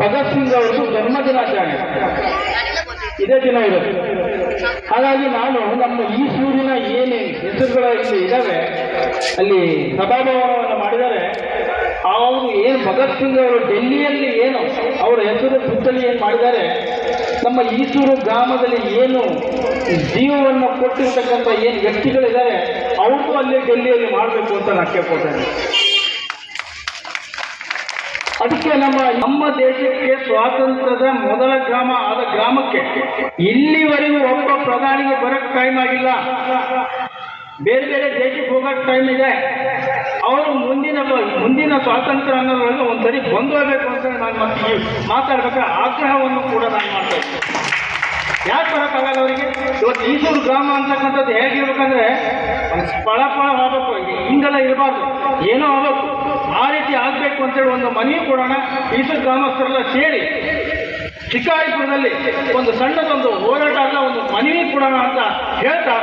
ಭಗತ್ ಸಿಂಗ್ ಅವರದು ಜನ್ಮ ದಿನಾಚರಣೆ ಇದೇ ದಿನ ಇರುತ್ತೆ ಹಾಗಾಗಿ ನಾನು ನಮ್ಮ ಈ ಸೂರಿನ ಏನೇ ಹೆಸರುಗಳ ಇಲ್ಲಿ ಇದ್ದಾವೆ ಅಲ್ಲಿ ಸಭಾಭವನವನ್ನು ಮಾಡಿದರೆ ಅವರು ಏನು ಭಗತ್ ಸಿಂಗ್ ಅವರು ಡೆಲ್ಲಿಯಲ್ಲಿ ಏನು ಅವರ ಹೆಸರು ಪುತ್ತಳಿ ಏನು ಮಾಡಿದ್ದಾರೆ, ನಮ್ಮ ಈಸೂರು ಗ್ರಾಮದಲ್ಲಿ ಏನು ಜೀವವನ್ನು ಕೊಟ್ಟಿರ್ತಕ್ಕಂಥ ಏನು ವ್ಯಕ್ತಿಗಳಿದ್ದಾರೆ, ಅವ್ರಿಗೂ ಅಲ್ಲಿ ಡೆಲ್ಲಿಯಲ್ಲಿ ಮಾಡಬೇಕು ಅಂತ ನಾನು ಕೇಳ್ಕೊಳ್ತೇನೆ ಅದಕ್ಕೆ ನಮ್ಮ ನಮ್ಮ ದೇಶಕ್ಕೆ ಸ್ವಾತಂತ್ರ್ಯದ ಮೊದಲ ಗ್ರಾಮ ಆದ ಗ್ರಾಮಕ್ಕೆ ಇಲ್ಲಿವರೆಗೂ ಒಬ್ಬ ಪ್ರಧಾನಿಗೆ ಬರಕ್ ಟೈಮ್ ಆಗಿಲ್ಲ. ಬೇರೆ ಬೇರೆ ದೇಶಕ್ಕೆ ಹೋಗೋಕೆ ಟೈಮ್ ಇದೆ. ಅವರು ಮುಂದಿನ ಮುಂದಿನ ಸ್ವಾತಂತ್ರ್ಯ ಅನ್ನೋದ್ರೊಳಗೆ ಒಂದ್ಸರಿ ಬಂದು ಹೋಗ್ಬೇಕು ಅಂತ ನಾನು ಮತ್ತೆ ಮಾತಾಡ್ಬೇಕು ಆಗ್ರಹವನ್ನು ಕೂಡ ನಾನು ಮಾಡ್ತಾ ಇದ್ದೀನಿ. ಯಾಕೆ ಬರೋಕ್ಕಾಗಲ್ಲ ಅವರಿಗೆ? ಇವತ್ತು ಈಸೂರು ಗ್ರಾಮ ಅಂತಕ್ಕಂಥದ್ದು ಹೇಗಿರ್ಬೇಕಂದ್ರೆ ಫಳ ಆಗಬೇಕು. ಹಿಂಗೆಲ್ಲ ಇರಬಾರ್ದು. ಏನೋ ಆಗಬೇಕು. ಆ ರೀತಿ ಆಗಬೇಕು ಅಂತೇಳಿ ಒಂದು ಮನವಿ ಕೊಡೋಣ ಈಸು ಗ್ರಾಮಸ್ಥರೆಲ್ಲ ಸೇರಿ ಶಿಕಾರಿಪುರದಲ್ಲಿ ಒಂದು ಸಣ್ಣದೊಂದು ಹೋರಾಟ ಅಲ್ಲ, ಒಂದು ಮನವಿ ಕೊಡೋಣ ಅಂತ ಹೇಳ್ತಾ